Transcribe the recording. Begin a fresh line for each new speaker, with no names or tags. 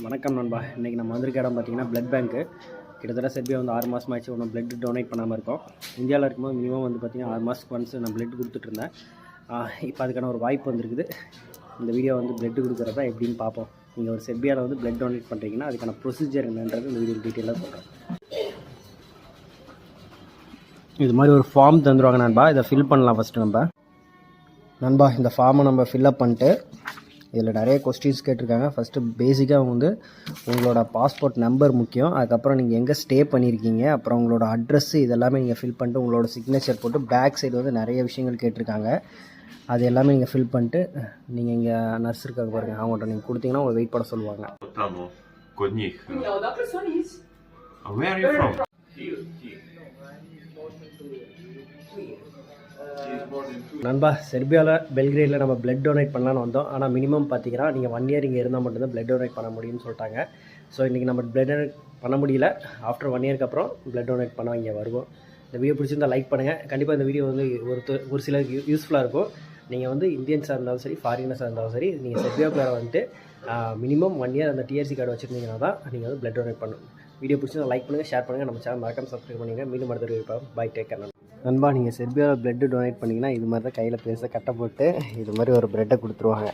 வணக்கம் நண்பா. இன்றைக்கி நம்ம வந்திருக்க இடம் பார்த்தீங்கன்னா பிளட் பேங்க்கு கிட்டத்தட்ட செர்பியா வந்து ஆறு மாதம் ஆச்சு ஒன்றும் பிளட் டொனேட் பண்ணாமல் இருக்கோம். இந்தியாவில் இருக்கும்போது மினிமம் வந்து பார்த்திங்கன்னா ஆறு மாதத்துக்கு ஒன்ஸ் நான் பிளட் கொடுத்துட்ருந்தேன் இப்போ அதுக்கான ஒரு வாய்ப்பு வந்திருக்குது. இந்த வீடியோ வந்து பிளட் கொடுக்குறதா எப்படின்னு பார்ப்போம். நீங்கள் ஒரு செர்பியாவில் வந்து பிளட் டொனேட் பண்ணுறீங்கன்னா அதுக்கான ப்ரொசீஜர் என்னன்றது இந்த வீடியோ டீட்டெயிலாக சொல்கிறேன் இது மாதிரி ஒரு ஃபார்ம் தந்துருவாங்க நண்பா. இதை ஃபில் பண்ணலாம் ஃபஸ்ட்டு நம்ம நண்பா இந்த ஃபார்மை நம்ம ஃபில்அப் பண்ணிட்டு இதில் நிறைய கொஸ்டின்ஸ் கேட்டிருக்காங்க. ஃபஸ்ட்டு பேசிக்காக வந்து உங்களோட பாஸ்போர்ட் நம்பர் முக்கியம். அதுக்கப்புறம் நீங்கள் எங்கே ஸ்டே பண்ணியிருக்கீங்க அப்புறம் உங்களோட அட்ரஸ் இதெல்லாமே நீங்கள் ஃபில் பண்ணிட்டு உங்களோட சிக்னேச்சர் போட்டு பேக் சைடு வந்து நிறைய விஷயங்கள் கேட்டிருக்காங்க. அது எல்லாமே நீங்கள் ஃபில் பண்ணிட்டு நீங்கள் இங்கே நர்ஸ் இருக்காங்க பாருங்கள் அவங்கள்ட்ட நீங்கள் கொடுத்தீங்கன்னா உங்களை வெயிட் பண்ண சொல்லுவாங்க.
Where are you from?
நண்பா செர்பியாவில் பெல்கிரேடில் நம்ம பிளட் டொனேட் பண்ணலான்னு வந்தோம். ஆனால் மினிமம் பார்த்தீங்கன்னா நீங்கள் ஒன் இயர் இங்கே இருந்தால் மட்டும்தான் பிளட் டொனேட் பண்ண முடியும்னு சொல்லிட்டாங்க. ஸோ இன்றைக்கி நம்ம பிளட் டொனேட் பண்ண முடியல. ஆஃப்டர் ஒன் இயர்க்கு அப்புறம் பிளட் டொனேட் பண்ண இங்கே வருவோம். இந்த வீடியோ பிடிச்சிருந்தா லைக் பண்ணுங்கள் கண்டிப்பாக இந்த வீடியோ வந்து ஒரு ஒரு சிலருக்கு யூஸ்ஃபுல்லாக இருக்கும். நீங்கள் வந்து இந்தியன்ஸாக இருந்தாலும் சரி ஃபாரினர்ஸாக இருந்தாலும் சரி நீங்கள் செர்பியாவுக்குள்ள வந்துட்டு மினிமம் ஒன் இயர் அந்த டிஆர்சி கார்டு வச்சுருந்தீங்கன்னா தான் நீங்கள் வந்து பிளட் டொனேட் பண்ணணும். வீடியோ பிடிச்சிருந்தா லைக் பண்ணுங்கள் ஷேர் பண்ணுங்கள் நம்ம சேனல் மறக்காம சப்ஸ்கிரைப் பண்ணிங்க மீண்டும் அடுத்த வீடியோ பை டேக் கேர் நண்பா நீங்கள் செர்பியாவில் ப்ளட்டு டொனேட் பண்ணிங்கன்னா இது மாதிரி தான் கையில் பேச கட்டை போட்டு இது மாதிரி ஒரு ப்ரெட்டை கொடுத்துருவாங்க.